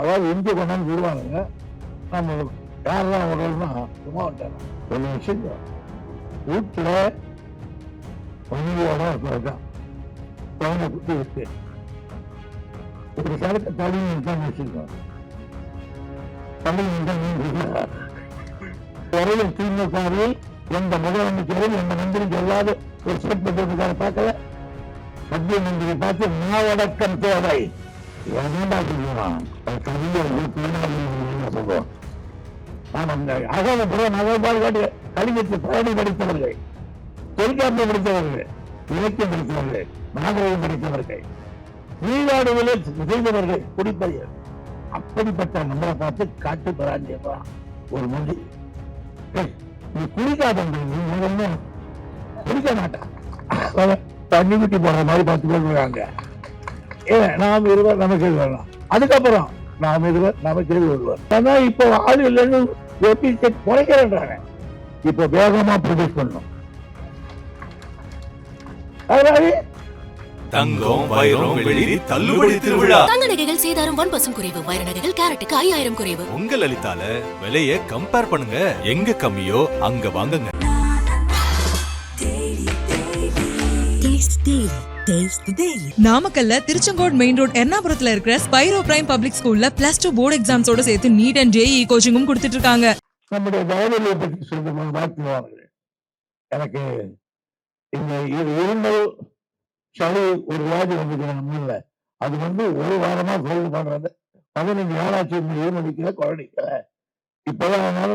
அதாவது இந்திய கொண்டாந்து விடுவானுங்க. நம்ம யாரெல்லாம் விடணும்னா சும்மா விட்டாங்க ஒரு விஷயம் வீட்டில் பணியோட இருக்கலாம் குழந்தை குட்டி இருக்கு ஒரு சரக்கு தள்ளி தான் வச்சிருக்கோம் தமிழ் தான் வரையில் திமுகவை எந்த முதலமைச்சரும் எந்த மந்திரியும் சொல்லாத. ஒரு ஸ்டெப் போட்டுக்கார பார்க்கல. மத்திய மந்திரி பார்த்து மாவடக்கம் தேவை. இவன் தான் சொல்லுவான் சொல்லுவோம் நாம் அந்த அகமபுரம் நகர்பாடு காட்டி கலிங்கத்தில் பயணி படித்தவர்கள் தொல்காப்பியம் படித்தவர்கள் இலக்கியம் படித்தவர்கள் நாகரிகம் படித்தவர்கள் நீராடுதலே செய்தவர்கள் குடிப்பையர் அப்படிப்பட்ட நம்மளை பார்த்து காட்டு பராஜயமா ஒரு மொழி. நீ குடிக்காத நீ முதல்ல குடிக்க மாட்டான் அவன் தண்ணி குட்டி போடுற மாதிரி பார்த்து போடுறாங்க நாம் இருவர் நமக்கு வரலாம் அதுக்கப்புறம் நாம் இருவர் நமக்கு ஆனா இப்போ ஆள் இல்லைன்னு எப்படி குறைக்கிறேன்றாங்க. இப்போ வேகமா ப்ரொடியூஸ் அதனால தங்கம் வைரம் வெள்ளி தள்ளுபடி திருவிழா. தங்க நகைகள் சேதாரம் ஒன் பர்சன்ட் குறைவு வைர நகைகள் கேரட்டுக்கு ஐயாயிரம் குறைவு. உங்க லலிதால விலைய கம்பேர் பண்ணுங்க. எங்க கம்மியோ அங்க வாங்குங்க. நாமக்கல்ல திருச்செங்கோடு மெயின் ரோட் எர்ணாபுரத்துல இருக்கிற ஸ்பைரோ பிரைம் பப்ளிக் ஸ்கூல்ல பிளஸ் டூ போர்டு எக்ஸாம்ஸோட சேர்த்து நீட் அண்ட் ஜேஇ கோச்சிங்கும் கொடுத்துட்டு இருக்காங்க. நம்முடைய தயவலியை பற்றி சொல்லும்போது வாழ்த்துவார்கள் எனக்கு இந்த இரு இருமல் சளி ஒரு வியாதி வந்துருக்கு நம்மள அது வந்து ஒரு வாரமா சொல்ல பண்றது. பதினஞ்சு நாளாச்சு இந்த இருமடிக்கல குழந்தைக்கல இப்பதான் அதனால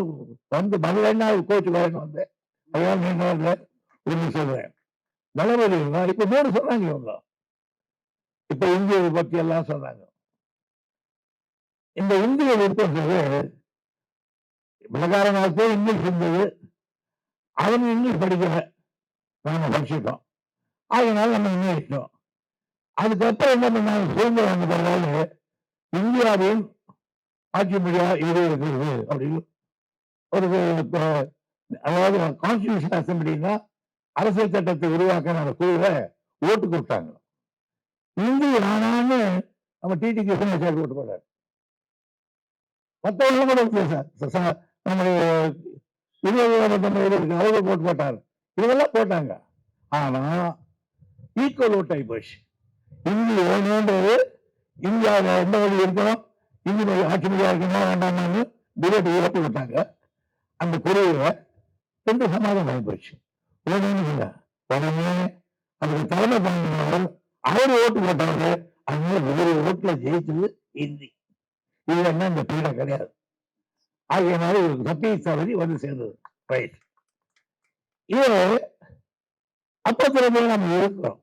வந்து மதுரைன்னா கோச்சு வரணும் வந்தேன். அதான் நீங்க ஒண்ணு சொல்றேன். நலவழிகள்னா இப்ப மூணு சொன்னாங்க இவங்க. இப்ப இந்தியாவை பத்தி எல்லாம் சொன்னாங்க. இந்த இந்திய விருப்பன்றது விளக்கார நாளத்தே இங்கிலீஷ் இருந்தது. அவன் இங்கிலீஷ் படிக்கல. நாம படிச்சுட்டோம். அதனால நம்ம இங்கிலீஷோம் அதுக்கப்புறம் என்ன பண்ணாங்க? சுதந்திரம் வந்த பிறகு இந்தியாவின் ஆட்சி மொழியா இது இருக்கிறது அப்படின்னு ஒரு அதாவது கான்ஸ்டியூஷன் அசம்பிளின்னா அரசியல் சட்டத்தை உருவாக்க அந்த குழுவை ஓட்டு கொடுத்தாங்க. இந்திய நானான்னு நம்ம டிடிக்கு சேர்த்து ஓட்டு போட்டார். மற்றவங்களும் கூட இருக்கு நம்முடைய இருபது நம்ம இருக்கு அவங்க போட்டு போட்டார். இதெல்லாம் போட்டாங்க. ஆனா ஈக்குவல் ஓட் ஆகி போச்சு. இந்தி வேணுன்றது இந்தியாவில் எந்த வழி இருக்கணும்? இந்தி ஆட்சி மொழியா இருக்கணுமா வேண்டாமான்னு டிபேட் இழப்பு விட்டாங்க. அந்த குறைவை ரெண்டு சமாதானம் ஆகி போச்சு. வேணும்னு உடனே அதுக்கு தலைமை பண்ணினவர் அவர் ஓட்டு போட்டவர் அதனால ஒரு ஓட்டுல ஜெயிச்சது ஹிந்தி இல்லைன்னா இந்த பீடை கிடையாது. ஆகியனால ஒரு சத்திய சவரி வந்து சேர்ந்தது. ரைட் இது அப்பத்திலிருந்து நம்ம இருக்கிறோம்.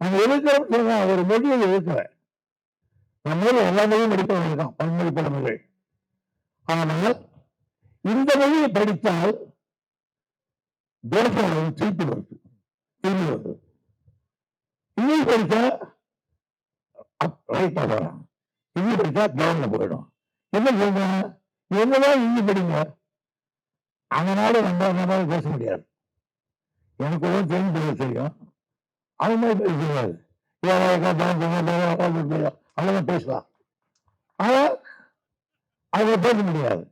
நம்ம இருக்கிறோம் ஒரு மொழியை இருக்கிறேன் நம்ம ஊர்ல எல்லா மொழியும் படிப்பவங்க இருக்கான் பன்மொழி புலமைகள் ஆனால் இந்த மொழியை படித்தால் தேசம் திருப்பி வருது திரும்பி வருது படித்தா ரைட்டா வரான் இந்தி போயிடும் என்ன சொல்றாங்க என்னதான் இந்தி படிங்க அவனால வந்தவனால பேச முடியாது எனக்கு ஒரு தெரிஞ்சு பேச தெரியும் அது மாதிரி பேச முடியாது அவ்வளவுதான் பேசலாம் ஆனா அவங்க பேச முடியாது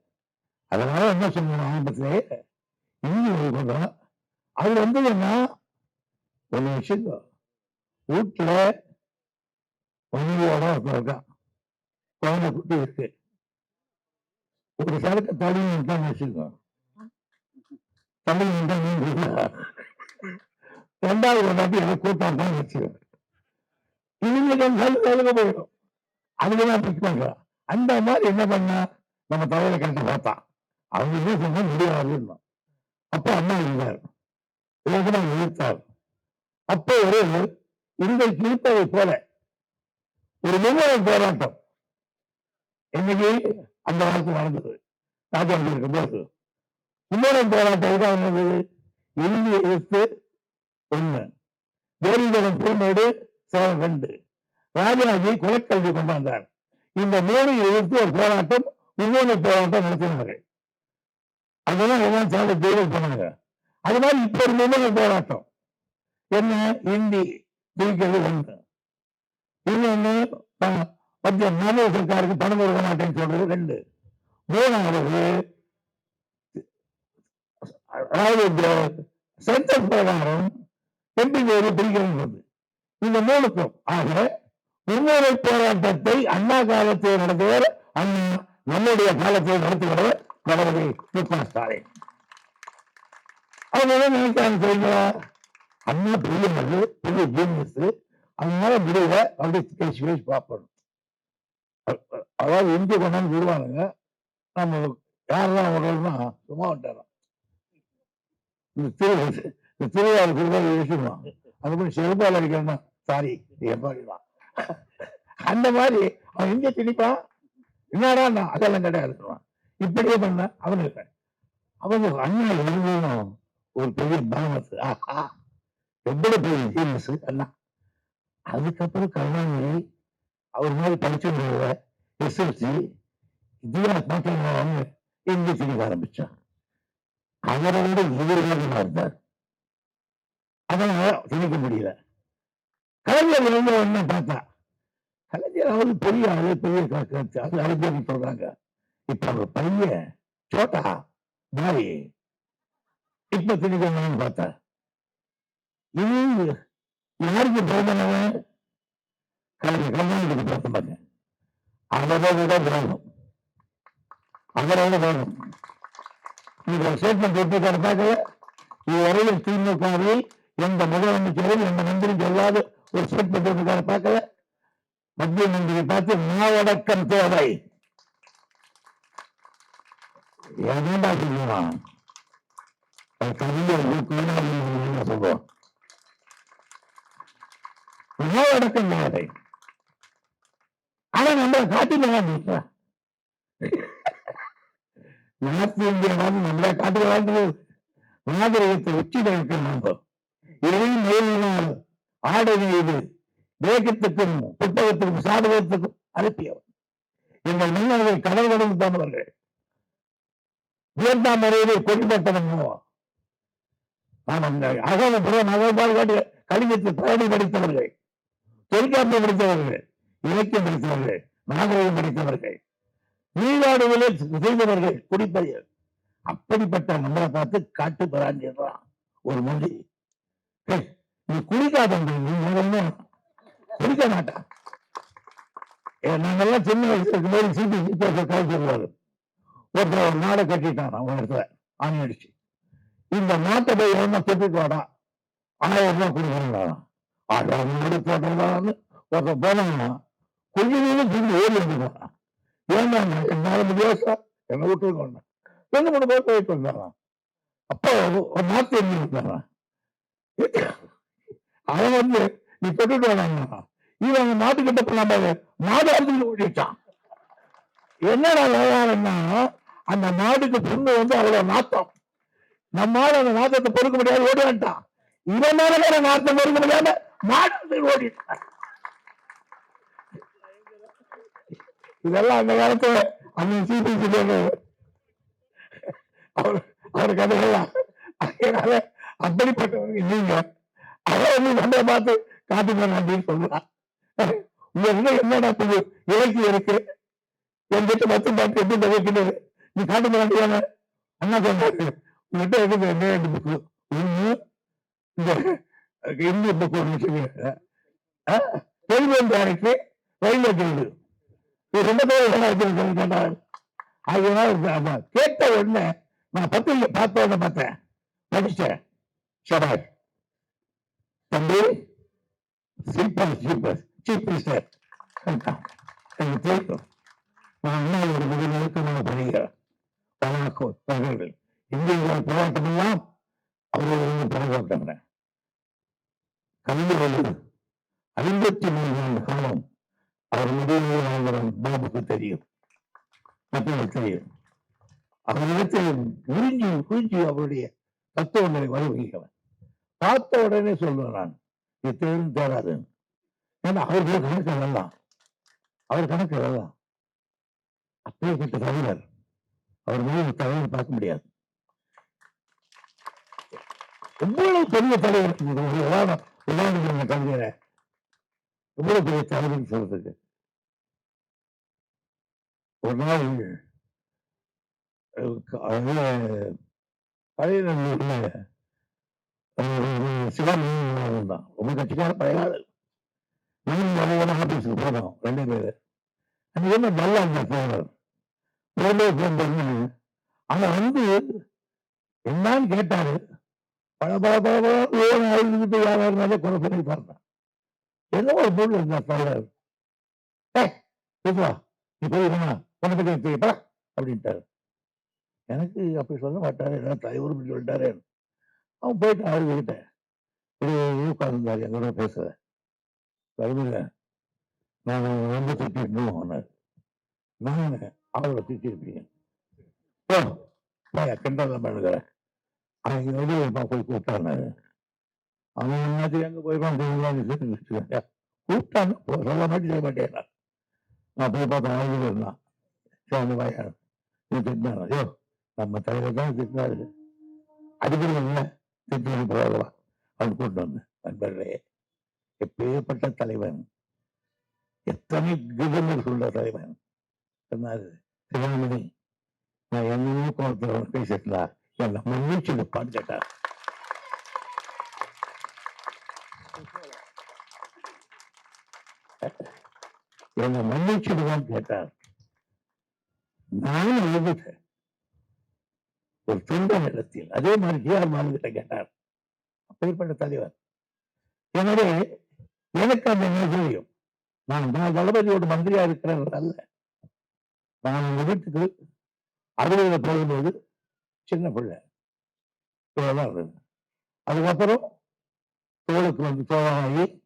அதனால என்ன சொல்லணும் ஆரம்பத்திலேயே இந்தி சொல்றோம் அது வந்து என்ன? ஒரு விஷயம் வீட்டுல பணியோட இருக்கான் குழந்தை குட்டி இருக்கு. ஒரு சரக்கு தடி தான் வச்சிருக்கோம் தள்ளி தான் ரெண்டாவது ஒன்றாட்டி எனக்கு கூட்டம் தான் வச்சிருக்கேன் இவங்களுக்கு சளி சலுக போயிடும். அதுக்குதான் பிக் பண்றான். அந்த மாதிரி என்ன பண்ண? நம்ம தலையில கண்டு பார்த்தான். அவங்க என்ன சொன்னா? முடியாதுன்னு அப்ப அம்மா இருந்தார். இலக்கணா எதிர்த்தார் அப்போ ஒரு இதை கிழிப்பதை போல ஒரு மும்முறை போராட்டம். இன்னைக்கு அந்த காலத்து நடந்தது. ராஜா இருக்கும்போது முன்னணி போராட்டம் தான் நடந்தது? இந்திய எழுத்து ஒண்ணு. ஜெயலலிதா பூமேடு சேவம் ரெண்டு. ராஜாஜி குலக்கல்வி கொண்டு வந்தார் இந்த மூணு எதிர்த்து ஒரு போராட்டம் மும்முறை போராட்டம் நடத்தினார்கள். அதெல்லாம் எல்லாம் சேர்ந்து ஜெயிலுக்கு போனாங்க அது மாதிரி இப்ப இருந்தது போராட்டம். என்ன? இந்தி பிரிக்கிறது ஒன்று இன்னொன்னு மத்திய மாநில சர்க்காருக்கு பணம் கொடுக்க மாட்டேன்னு சொல்றது ரெண்டு. மூணாவது அதாவது இந்த சென்சஸ் பிரகாரம் எம்பி தேர்வு பிரிக்கிறது இந்த மூணுக்கும் ஆக விடுதலை போராட்டத்தை அண்ணா காலத்தில் நடத்துவர் அண்ணா நம்முடைய காலத்தில் நடத்துகிறவர் தளபதி மு ஸ்டாலின் அவங்க என்ன நினைக்கிறாங்க தெரியுங்களா அண்ணா பெரிய மது பெரிய ஜீனியஸ் அதனால முடியல அப்படி பேசி பேசி பார்ப்போம் அதாவது இந்திய கொண்டாந்து விடுவானுங்க? நம்ம யாரெல்லாம் விடுறோம்னா சும்மா விட்டாராம் இந்த திரு இந்த திருவாரூர் விஷயமா அது மாதிரி செருப்பால் அடிக்கணும்னா சாரி எப்பாடிதான் அந்த மாதிரி அவன் எங்க திணிப்பான்? என்னடா அதெல்லாம் கிடையாது இப்படியே பண்ண அவனுக்கு அவங்க அண்ணா எழுதணும் ஒரு பெரிய பாவத்து ஆஹா. எவ்வளவு பெரிய ஜீனஸ் அண்ணா. அதுக்கப்புறம் கருணாநிதி அவர் மாதிரி படிச்சவங்க எஸ்எல்சி இந்தியா பார்த்தீங்கன்னா இந்தி திணிக்க ஆரம்பிச்சான். அவரை விட இவர் இருந்தார். அதனால திணிக்க முடியல. கலைஞர் வந்து என்ன பார்த்தா கலைஞர் அவர் பெரிய ஆளு பெரிய க- அது அறிஞர் சொல்றாங்க. இப்ப அவர் பையன் சோட்டா பாய் இப்ப திணிக்கணும்னு பார்த்தா. இது யாருக்கு பிறந்தவன் கலைஞர் கலைஞருக்கு பிறந்தவங்க அவரோட விட அவரோட அவரை விட நீங்க ஸ்டேட்மெண்ட் எப்படி பார்க்கல இதுவரையில் திமுகவில் எந்த முதலமைச்சரும் எந்த மந்திரியும் சொல்லாத ஒரு ஸ்டேட்மெண்ட் இருக்காரு பார்க்கல. மத்திய மந்திரியை பார்த்து மாவடக்கம் தேவை. என்னடா சொல்லுவான் கவிஞர் என்ன ஆனா நம்ம காட்டில நார்த் நம்மளை காட்டுகிறாங்க நாகரிகத்தை உச்சியில் இருக்க நம்ம இதையும் மேலினால் ஆடை இது வேகத்துக்கும் புத்தகத்துக்கும் சாதகத்துக்கும் அனுப்பியவர். எங்கள் மன்னர்கள் கடல் கடந்து போனவர்கள் வியட்நாம் வரையிலே கொடிப்பட்டவனோ நாம் அந்த அகல புற நகர்பாடு காட்டி பயணி படித்தவர்கள் தொல்காப்பியம் படித்தவர்கள் இலக்கியம் படித்தவர்கள் நாகரிகம் படித்தவர்கள் நீராடுதலே செய்தவர்கள் குடிப்பதில் அப்படிப்பட்ட நம்மளை பார்த்து காட்டு பராஞ்சிடுறான் ஒரு மொழி. நீ குடிக்காத நீ முதல்ல குடிக்க மாட்டான் நாங்கெல்லாம் சின்ன வயசுல இருக்கும்போது சீட்டு சீட்டு கதை ஒருத்தர் ஒரு நாடை கட்டிட்டான் ஒரு இடத்துல. ஆணி அடிச்சு. இந்த மாட்டை போய் என்ன தொட்டுட்டு வாடா ஆயிரம் ரூபாய் கொடுக்கணும் ஆயிரம் நாடு போட்டோம்னு ஒருத்தர் போனாங்கன்னா கொஞ்சம் நேரம் திரும்பி ஓடி வந்துடுவான். ஏன்னா என்னால முடியாது சார் என்னை விட்டுருக்கோம் ரெண்டு மூணு பேர் போயிட்டு வந்தாராம் அப்போ ஒரு- ஒரு நாட்டு எண்ணி இருந்தாராம் அவன் வந்து நீ தொட்டுட்டு வராங்க இவன் அந்த நாட்டுக்கிட்ட போனாம நாடு அறுத்துட்டு ஓடிட்டான். என்னடா விவகாரம்னா அந்த மாடுக்கு பொண்ணு வந்து அவ்வளவு நாத்தம் நம்மால் அந்த நாத்தத்தை பொறுக்க முடியாது ஓடி வந்துட்டான். இவன் மேல வேற நாத்தம் பொறுக்க முடியாம நாடு அறுத்துட்டு ஓடிட்டான். இதெல்லாம் அந்த காலத்துல அந்த சிபிசி அவர் அவர் கதைகள்லாம். அதனால அப்படிப்பட்டவங்க நீங்க. அதை வந்து நம்மளை பார்த்து காட்டுங்க அப்படின்னு சொல்லலாம் உங்க என்ன என்னடா புது இலக்கியம் இருக்கு. என்கிட்ட பத்து பார்த்து எப்படி தவிர்க்கிறது நீ காட்ட மாட்டியான அண்ணா சொன்னாரு உங்ககிட்ட இருக்குது என்ன ரெண்டு புக்கு ஒண்ணு இந்த இந்திய புக்கு ஒன்று வச்சுக்கோங்க டெலிவிஷன் டேரக்டர் ரயில்வே கைடு இது ரெண்டு பேரும் என்ன வச்சிருக்கேன்னு கேட்டாரு அதனால ஆமா, கேட்ட உடனே நான் பத்திரிக்கை பார்த்த உடனே பார்த்தேன். படிச்சேன். சபாஷ் தம்பி சிம்பிள் சீப்பர் சீப் மினிஸ்டர் எனக்கு தெரியும். நான் அண்ணாவோட மிக நெருக்கமான பணிகள் பணிகள் இந்திய போராட்டம் எல்லாம் அவரோட போராட்டம் கலைஞர்கள் ஐம்பத்தி மூணு ஆண்டு காலம் அவர் முடிவு பாபுக்கு தெரியும். மக்களுக்கு தெரியும் அவரிடத்தில் உறிஞ்சி குறிஞ்சி அவருடைய தத்துவங்களை வலுவகிக்கவன் பார்த்த உடனே சொல்லுவேன் நான் இது தேரும் தேராது ஏன்னா அவர்கள் கணக்கு அதெல்லாம் அவர் கணக்கு வரலாம் அப்படியே கிட்ட தலைவர் அவர் மீது தலைவர் பார்க்க முடியாது. எவ்வளவு பெரிய தலைவர் உதாரணம் உதாரணம் கலைஞரை எவ்வளவு பெரிய தலைவர் சொல்றதுக்கு. ஒரு நாள் பழைய நல்லூர்ல சிவன் தான். ரொம்ப கட்சிக்கார பழைய ஆள். நானும் நிறைய ஆபீஸுக்கு போனோம் ரெண்டு பேர். அன்னைக்கு என்ன நல்லா இருந்தா போனார் போனே ஃபோன் பண்ணி ஆனா வந்து என்னன்னு கேட்டாரு. பல பல பல பல லோன் அழுதுகிட்டு கொலை பண்ணி பாருங்க என்ன ஒரு பொருள் இருந்தா சொல்றாரு ஏய் பேசுவா நீ போய் உன்னை பத்தி எனக்கு அப்படின்ட்டாரு. எனக்கு அப்படி சொல்ல மாட்டாரு. என்ன தலைவர் இப்படி சொல்லிட்டாரு. அவன் போயிட்டு அவரு கிட்ட இப்படி உட்கார்ந்தாரு எங்களோட பேசுற. தலைமையில நான் ரொம்ப திட்டிடணும் அவனார் நான் அவரை திட்டிருப்பீங்க ஓ கிண்டல் பண்ணுகிறேன் அவன் வெளியே போய் கூப்பிட்டாரு அவங்க என்னது எங்க போய் கூப்பிட்டாங்க சொல்ல மாட்டி செய்ய மாட்டேன் நான் போய் பார்த்தேன் அழகு இருந்தான் சரி வாயா. நீ திட்டினாரு ஐயோ நம்ம தலைவர் தான் திட்டினாரு. அடிக்கடி இல்லை திட்டம் போகலாம் அவன் கூட்டு வந்தேன் நண்பர்களே எப்பேற்பட்ட தலைவன்? எத்தனை கிதங்கள் சொல்ற தலைவன்? சொன்னாரு. சிவகாமணி నా ఎన్నో కోరికలు பேசிட்டா என்ன మన్నించింది இருப்பான்னு கேட்டார். என்னை மன்னிச்சிடுவான்னு கேட்டார். நானும் எழுதிட்டேன். ஒரு துன்ப நிலத்தில் அதே மாதிரி ஜிஆர் மாநிலத்தை கேட்டார். அப்பேற்பட்ட தலைவர். எனவே எனக்கு அந்த தெரியும். நான் நான் தளபதியோட மந்திரியா இருக்கிறேன் அல்ல. நான் எங்க வீட்டுக்கு அறுபதுல போகும்போது சின்ன பிள்ளை. இவ்வளவுதான் இருந்தது. அதுக்கப்புறம் தோளுக்கு வந்து தோழனாகி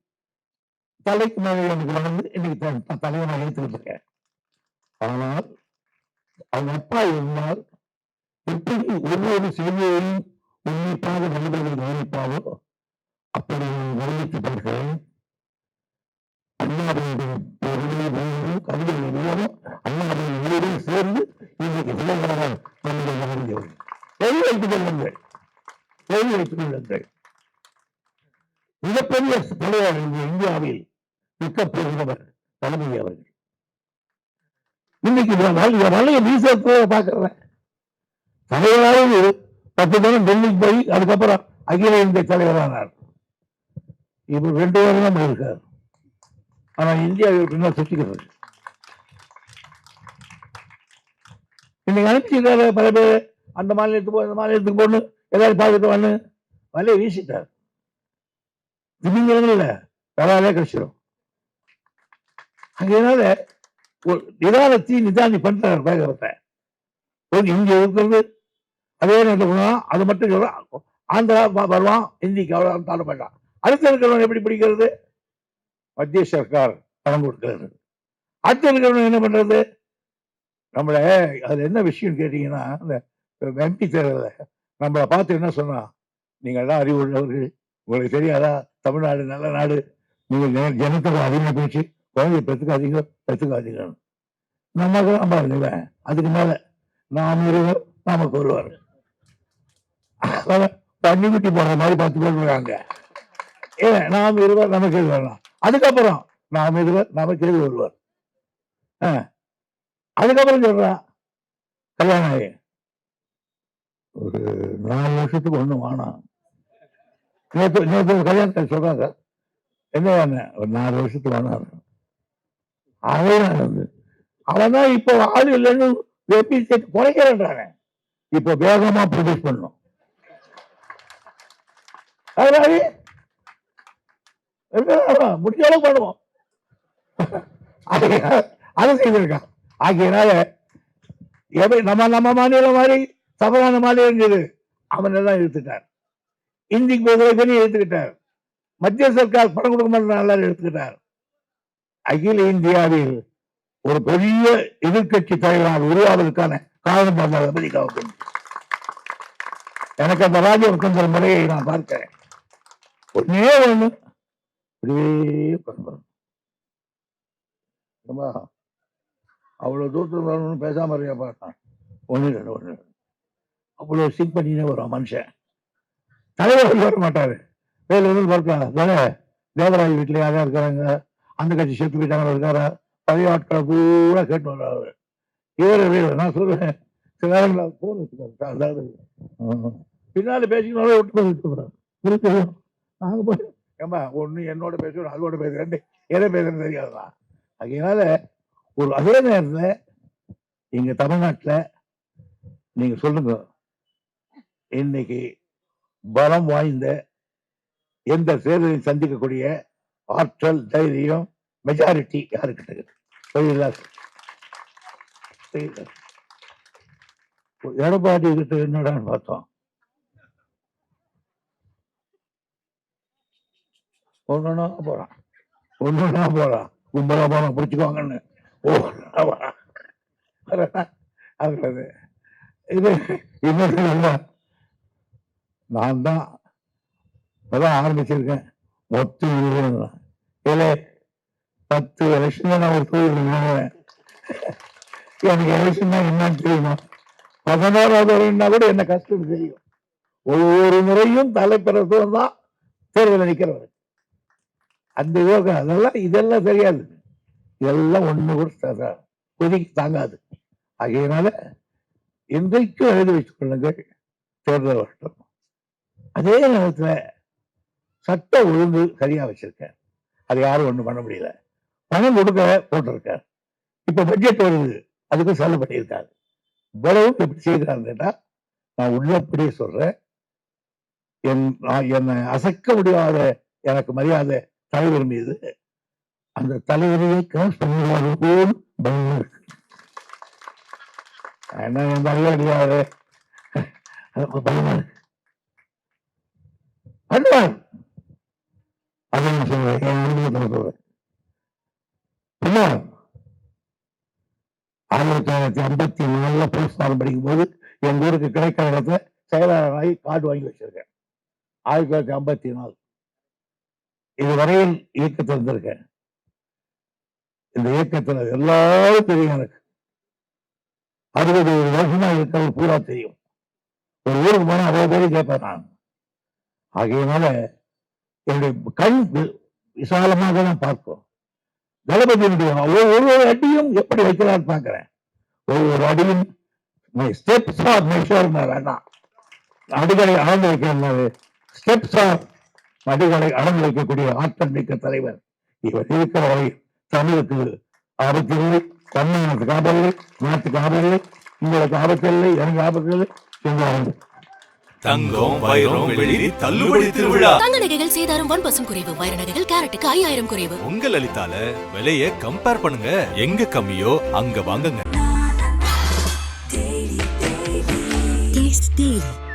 தலைக்கு மேலே எனக்கு வந்து இன்னைக்கு த- நான் தலைவனாக இருக்கேன். ஆனால் அவங்க அப்பா இருந்தால் எப்படி ஒவ்வொரு செய்தியையும் உன்னிப்பாக நண்பர்கள் கவனிப்பாரோ அப்படி நான் கவனித்து பார்க்கிறேன். அண்ணாவினுடைய பெருமை கவிதை வேணும் இருந்து இன்றைக்கு இன்னைக்கு நம்முடைய மனதில் எழுதி வைத்துக் கொள்ளுங்கள். எழுதி வைத்துக் கொள்ளுங்கள். மிகப்பெரிய தலைவர் இந்தியாவில் மிக்கப் தலைமை அவர்கள். இன்னைக்கு நான் நல்ல- நல்ல பாக்குறேன் தலைவராவது பத்து தினம் டெல்லிக்கு போய் அதுக்கப்புறம் அகில இந்திய தலைவரானார். இப்ப ரெண்டு பேரும் தான் இருக்கார் ஆனா இந்தியாவில் சுத்திக்கிறது. இன்னைக்கு அனுப்பிச்சிருக்காரு பல பேர். அந்த மாநிலத்துக்கு போ இந்த மாநிலத்துக்கு போகணும் எல்லாரும் பார்த்துட்டு வந்து வலையை வீசிட்டார். திமிங்கலங்கள் இல்ல பரவாயில்ல கிடைச்சிடும் அதனால ஒரு நிதானத்தை நிதானி பண்றாரு ஒரு இங்க இருக்கிறது அதே நேரத்தில் போனா அது மட்டும் சொல்றான் ஆந்திரா வருவான் இந்திக்கு அவ்வளோ தாழ மாட்டான் அடுத்த இருக்கிறவன் எப்படி பிடிக்கிறது? மத்திய சர்க்கார் பணம் கொடுக்கிறது. அடுத்த இருக்கிறவன் என்ன பண்றது? நம்மளை அதில் என்ன விஷயம்னு கேட்டீங்கன்னா இந்த எம்பி தேர்தலில் நம்மளை பார்த்து என்ன சொன்னான் நீங்கள் எல்லாம் அறிவு உள்ளவர்கள் உங்களுக்கு தெரியாதா? தமிழ்நாடு நல்ல நாடு. நீங்கள் ஜனத்தொகை அதிகமாக போயிடுச்சு குழந்தைய பெற்றுக்காதீங்க பெற்றுக்காதீங்க. நமக்கு தான் அதுக்கு மேலே நாம் இருவர் நமக்கு ஒருவர் தண்ணி குட்டி போடுற மாதிரி பத்து பேர் இருக்காங்க. ஏ நாம் இருவர் நமக்கு எது வரலாம். அதுக்கப்புறம் நாம் இருவர் நமக்கு எது ஒருவர் ஆ. அதுக்கப்புறம் சொல்றான். கல்யாணம் ஆகி. ஒரு நாலு வருஷத்துக்கு ஒண்ணும் வேணாம் நேற்று நேற்று கல்யாணத்தை சொல்றாங்க என்ன வேணும் ஒரு நாலு வருஷத்துக்கு வேணாம் அவன் வந்து அவன் தான் இப்போ ஆள் இல்லைன்னு வெப்பி சேர்த்து குறைக்கிறேன்றாங்க இப்போ வேகமா ப்ரொடியூஸ் பண்ணும். அதனால இருக்கலாம், முடிஞ்ச பண்ணுவோம். அது அதை செய்திருக்கான். ஆகியனால எப்படி நம்ம நம்ம மாநிலம் மாதிரி தவறான மாநிலம் இருந்தது அவன் எல்லாம் இழுத்துட்டார். இந்திக்கு பதிலாக பண்ணி இழுத்துக்கிட்டார். மத்திய சர்க்கார் பணம் கொடுக்க மாட்டேன் நல்லா எடுத்துக்கிட்டார் அகில இந்தியாவில் ஒரு பெரிய எதிர்க்கட்சி தலைவராக உருவாவதற்கான காரணம் பார்த்தால் அமெரிக்காவுக்கு எனக்கு அந்த ராஜவர்த்தந்திர முறையை நான் பார்க்கிறேன். ஒன்னே ஒண்ணு. இப்படியே ரொம்ப அவ்வளோ தூரத்தில் வரணும்னு பேசாமல் இருக்க பார்த்தான் ஒன்று ரெண்டு ஒன்று அவ்வளோ சிங் பண்ணினே வரும் மனுஷன். தலைவர் வர மாட்டாரு. வேலை வந்து பார்க்கலாம் தானே தேவராஜ் வீட்டுல யாரா இருக்கிறாங்க அந்த கட்சி செத்து போயிட்டாங்க இருக்காரா? பழைய ஆட்களை பூரா கேட்டு வர்றாரு இவர் நான் சொல்லுவேன் சில நேரங்களில் ஃபோன் வச்சுக்காரு அதாவது பேசிக்கணும் விட்டு போய் புரியுது? நாங்கள் போய் ஏம்மா ஒன்று என்னோட பேசுவோம் அதோட பேசுகிறேன் எதை பேசுகிறேன்னு தெரியாதுதான் அதனால ஒரு அதே நேரத்தில் இங்க தமிழ்நாட்டில் நீங்க சொல்லுங்க இன்னைக்கு பலம் வாய்ந்த எந்த தேர்தலையும் சந்திக்கக்கூடிய ஆற்றல் தைரியம் மெஜாரிட்டி யாருக்கிட்ட கிடையாது எடப்பாடி கிட்ட என்னடான்னு பார்த்தோம். ஒன்று போறான். ஒன்று போறான். கும்பலா போறான் பிடிச்சுக்குவாங்கன்னு. ஓ அது இது இன்னும் நல்லா நான் தான் அதான் ஆரம்பிச்சிருக்கேன். மொத்த இல்லை பத்து எலெக்ஷன் நான் ஒரு தொழில் எனக்கு எலெக்ஷன் என்னன்னு தெரியுமா? பதினோராவது வரைன்னா கூட என்ன கஷ்டம் தெரியும். ஒவ்வொரு முறையும் தலைப்பிறத்துவம் தான் தேர்தலில் நிற்கிறவர் அந்த யோகம் அதெல்லாம் இதெல்லாம் தெரியாது எல்லாம் ஒண்ணு கூட த- தாங்காது. ஆகையினால இன்றைக்கும் எழுதி வைத்துக் கொள்ளுங்கள் தேர்தல் வருஷம் அதே நேரத்துல சட்ட ஒழுங்கு சரியா வச்சிருக்கேன் அது யாரும் ஒண்ணும் பண்ண முடியல. பணம் கொடுக்க போட்டிருக்கார். இப்ப பட்ஜெட் வருது. அதுக்கு செலவு பண்ணியிருக்காரு. இவ்வளவு எப்படி செய்கிறான்னு கேட்டா நான் உள்ளபடியே சொல்றேன். என் நான் என்னை அசைக்க முடியாத எனக்கு மரியாதை தலைவர் மீது அந்த தலைவரையே கிராஸ் பண்ணுவாரு போல் பயம் இருக்கு என்ன என் பயமா இருக்கு பண்ணுவார் அதை நான் சொல்றேன். என் அனுபவத்தில் சொல்றேன். பண்ணுவார் ஆயிரத்தி தொள்ளாயிரத்தி ஐம்பத்தி நாலுல போஸ்ட்மார்டம் படிக்கும் போது எங்க ஊருக்கு கிடைக்கிற இடத்துல செயலாளராகி கார்டு வாங்கி வச்சிருக்கேன். ஆயிரத்தி தொள்ளாயிரத்தி ஐம்பத்தி நாலு. இதுவரையில் இயக்கத்தில் இருந்திருக்கேன் இந்த இயக்கத்துல எல்லாரும் தெரியும் எனக்கு. அறுபது வருஷமா இருக்கிறது பூரா தெரியும். ஒரு ஊருக்கு போனா அறுபது பேரும் கேட்பேன் நான். ஆகையினால என்னுடைய கண் விசாலமாக தான் பார்க்கும். தளபதியினுடைய ஒவ்வொரு அடியும் எப்படி வைக்கிறான்னு பார்க்கிறேன். ஒவ்வொரு அடியும் ஸ்டெப்ஸ் ஆர் மெஷர் வேண்டாம். அடிகளை அளந்து வைக்கிறாரு ஸ்டெப்ஸ் ஆர் அடிகளை அளந்து வைக்கக்கூடிய ஆற்றல் மிக்க தலைவர். இவர் இருக்கிற வகையில் தமிழுக்கு ஆபத்தில்லை தமிழ்நாட்டுக்கு ஆபத்தில்லை நாட்டுக்கு ஆபத்தில்லை உங்களுக்கு ஆபத்தில்லை எனக்கு ஆபத்தில்லை எங்க தங்கம் வைரம் வெள்ளி தள்ளுபடி திருவிழா. தங்க நகைகள் சேதாரம் ஒன் பர்சன்ட் குறைவு வைர நகைகள் கேரட்டுக்கு ஐயாயிரம் குறைவு. உங்க லலிதால விலைய கம்பேர் பண்ணுங்க. எங்க கம்மியோ அங்க வாங்குங்க.